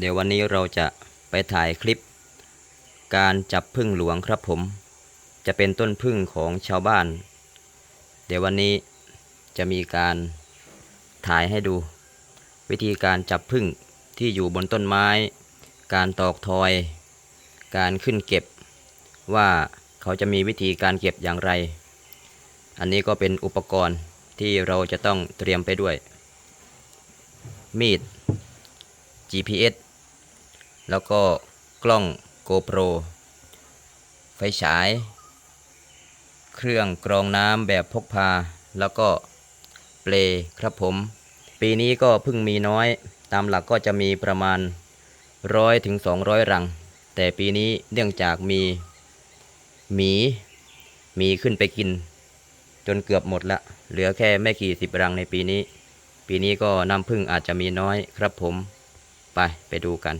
เดี๋ยววันนี้เราจะไปถ่ายคลิป การจับพึ่งหลวงครับผม จะเป็นต้นพึ่งของชาวบ้าน เดี๋ยววันนี้จะมีการถ่ายให้ดู วิธีการจับพึ่งที่อยู่บนต้นไม้ การตอกทอย การขึ้นเก็บ ว่าเขาจะมีวิธีการเก็บอย่างไร อันนี้ก็เป็นอุปกรณ์ที่เราจะต้องเตรียมไปด้วย มีด GPS แล้วก็กล้อง GoPro ไฟฉาย เครื่องกรองน้ำแบบพกพา แล้วก็เปลครับผม ปีนี้ก็เพิ่งมีน้อย ตามหลักก็จะมีประมาณร้อยถึง200รัง แต่ปีนี้เนื่องจากมีหมีหมีขึ้นไปกิน จนเกือบหมดละ เหลือแค่ไม่กี่สิบรังในปีนี้ ปีนี้ก็น้ำพึ่งอาจจะมีน้อยครับผม ไปไปดูกัน